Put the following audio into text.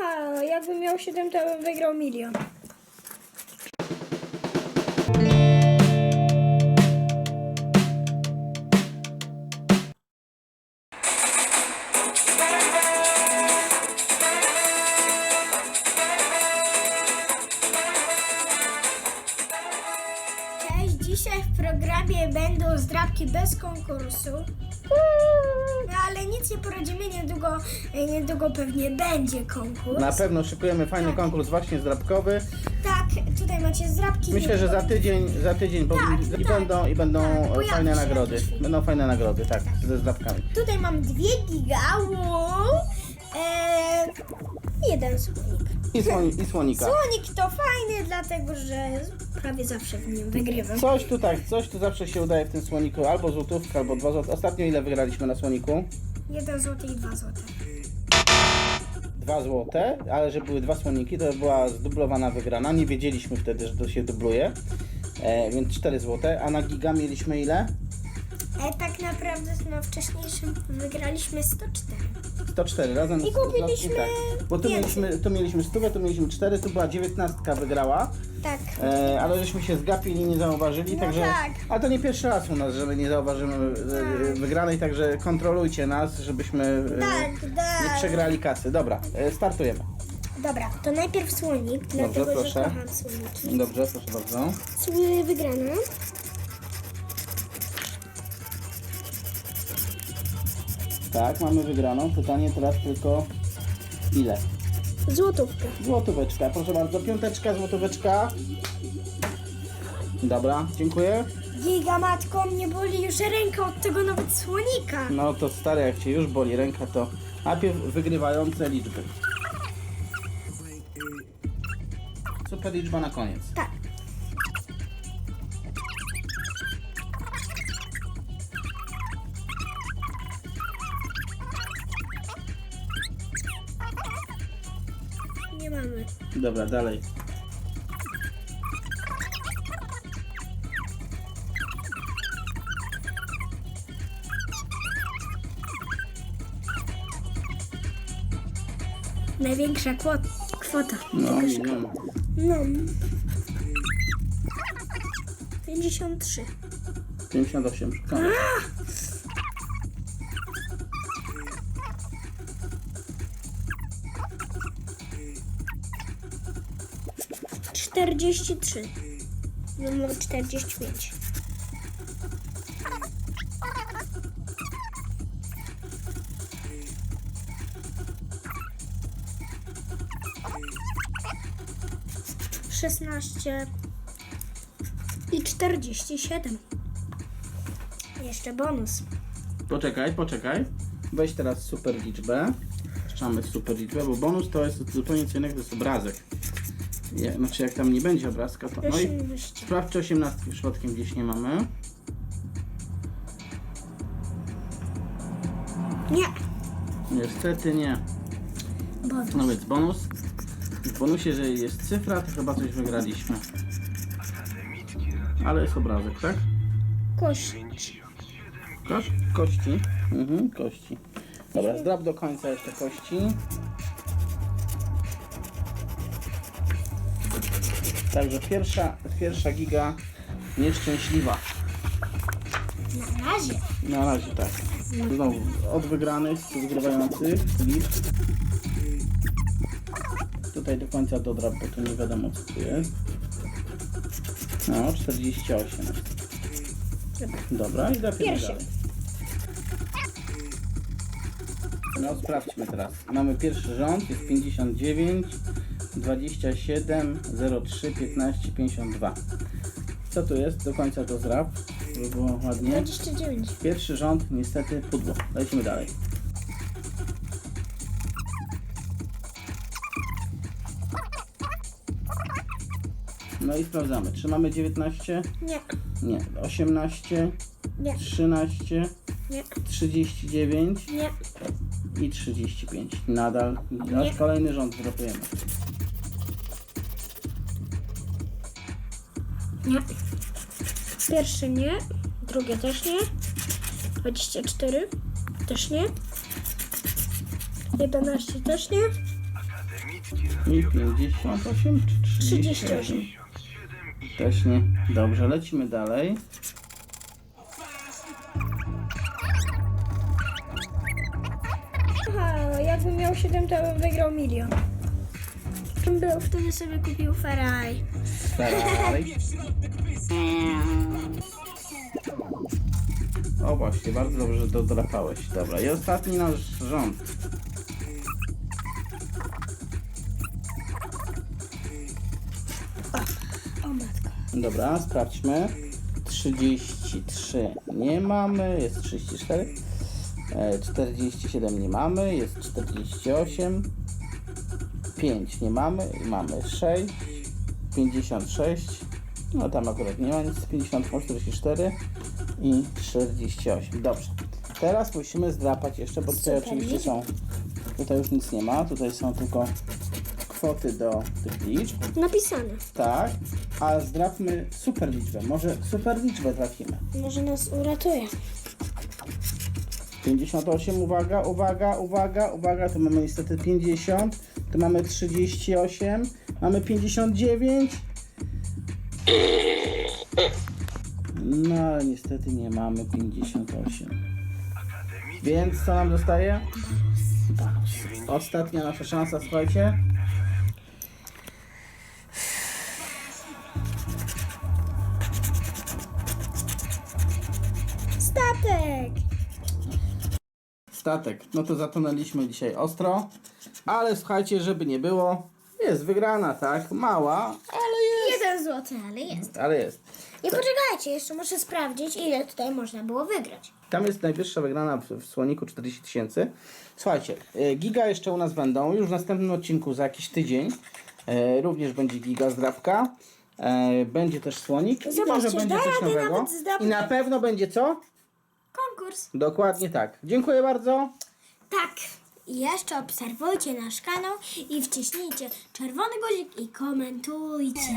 Aha, jakbym miał 7, to bym wygrał milion. Dzisiaj w programie będą zdrabki bez konkursu. Ale nic nie poradzimy, niedługo, niedługo pewnie będzie konkurs. Na pewno szykujemy fajny Tak. konkurs właśnie zdrabkowy. Tak, tutaj macie zdrabki. Myślę, że za tydzień, za tydzień powinni- i tak, będą, i będą tak, fajne nagrody. Będą fajne nagrody, tak, ze zdrabkami. Tutaj mam dwie giga, wow, eee, i jeden słonik. I, słoni, i słonika. Słonik to fajny, dlatego że prawie zawsze w nim wygrywam. Coś tu tak, coś tu zawsze się udaje w tym słoniku. Albo złotówka, albo dwa złote. Ostatnio ile wygraliśmy na słoniku? Jeden złoty i dwa złote. Dwa złote, ale że były dwa słoniki, to była zdublowana wygrana. Nie wiedzieliśmy wtedy, że to się dubluje. E, więc 4 złote. A na giga mieliśmy ile? E, tak naprawdę no, wcześniejszym wygraliśmy 104. 104 razem I z- kupiliśmy no, tak. Bo tu więcej. mieliśmy, tu mieliśmy 100, tu mieliśmy 4, tu była 19 wygrała, Tak. e, ale żeśmy się zgapili i nie zauważyli, No także. tak. Ale to nie pierwszy raz u nas, że my nie zauważymy e, wygranej, także kontrolujcie nas, żebyśmy e, Tak, nie tak. przegrali kasy. Dobra, e, startujemy. Dobra, to najpierw słonik, dlatego że proszę. kocham słoniki. Dobrze, proszę bardzo. Sły wygrana. Tak, mamy wygraną. Pytanie teraz tylko ile? Złotówka. Złotóweczka, proszę bardzo. Piąteczka, złotóweczka. Dobra, dziękuję. Giga matko, mnie boli już ręka od tego nawet słonika. No to stary, jak cię już boli ręka, to najpierw wygrywające liczby. Super liczba na koniec. Tak. okej. Dobra, dalej. Największa kwo- kwota. No, no. 53. 58. 43. Ja mam 45. Szesnaście i czterdzieści siedem. Jeszcze bonus. Poczekaj, poczekaj. Weź teraz super liczbę. Puszczamy super liczbę, bo bonus to jest zupełnie co innego, to jest obrazek. Je, znaczy jak tam nie będzie obrazka, to... No i sprawdź, czy 18 przypadkiem gdzieś nie mamy. Nie. Niestety nie. Bonus. No więc bonus. W bonusie, jeżeli jest cyfra, to chyba coś wygraliśmy. Ale jest obrazek, tak? Kość. Ko kości. Mhm, kości. Dobra, zdrab do końca jeszcze kości. Także pierwsza, pierwsza giga nieszczęśliwa. Na razie. Na razie tak. Znowu od wygranych, od wygrywających liczb. Tutaj do końca dodrab, bo tu nie wiadomo co tu jest. No, 48. Dobra, i Pierwszy. dalej. No, sprawdźmy teraz. Mamy pierwszy rząd, jest 59, 27, 03, 15, 52. Co tu jest? Do końca to zrab, żeby było ładnie. 29. Pierwszy rząd, niestety, pudło. Lecimy dalej. No i sprawdzamy. Czy mamy 19? Nie. Nie. 18, Nie. 13, Nie. 39 Nie. I 35. Nadal. Aż kolejny rząd dropujemy. Nie. Pierwszy nie. Drugie też nie. 24 też nie. 11 też nie. I 58 czy 38? 38. Też nie. Dobrze, lecimy dalej. Miał 7, to bym wygrał milion. Był, wtedy sobie kupił Ferrari. Ferrari. O właśnie, bardzo dobrze że dodrapałeś. Dobra, i ostatni nasz rząd. O matko. Dobra, sprawdźmy. 33 nie mamy, jest 34. E, 47 nie mamy, jest 48. 5 nie mamy, mamy 6. 56. No tam akurat nie ma nic. 58, 44 i 48. Dobrze. Teraz musimy zdrapać jeszcze, bo tutaj oczywiście są. Tutaj już nic nie ma, tutaj są tylko kwoty do tych liczb. Napisane. Tak, a zdrapmy super liczbę. Może super liczbę trafimy. Może nas uratuje. 58, uwaga, uwaga, uwaga, uwaga, tu mamy niestety 50, tu mamy 38, mamy 59. No ale niestety nie mamy 58. Więc co nam zostaje? Ostatnia nasza szansa, słuchajcie. Statek! Statek. No to zatonęliśmy dzisiaj ostro. Ale słuchajcie, żeby nie było, jest wygrana, tak? Mała, ale jest. Jeden złoty, ale jest. Ale jest. Nie poczekajcie, jeszcze muszę sprawdzić, ile tutaj można było wygrać. Tam jest najwyższa wygrana w, w słoniku 40 tysięcy. Słuchajcie, e, giga jeszcze u nas będą. Już w następnym odcinku za jakiś tydzień e, również będzie giga zdrabka. E, będzie też słonik. I Zobaczcie, może będzie da coś radę nowego. nawet. I na pewno będzie co? Konkurs. Dokładnie tak. Dziękuję bardzo. Tak. I jeszcze obserwujcie nasz kanał i wciśnijcie czerwony guzik i komentujcie.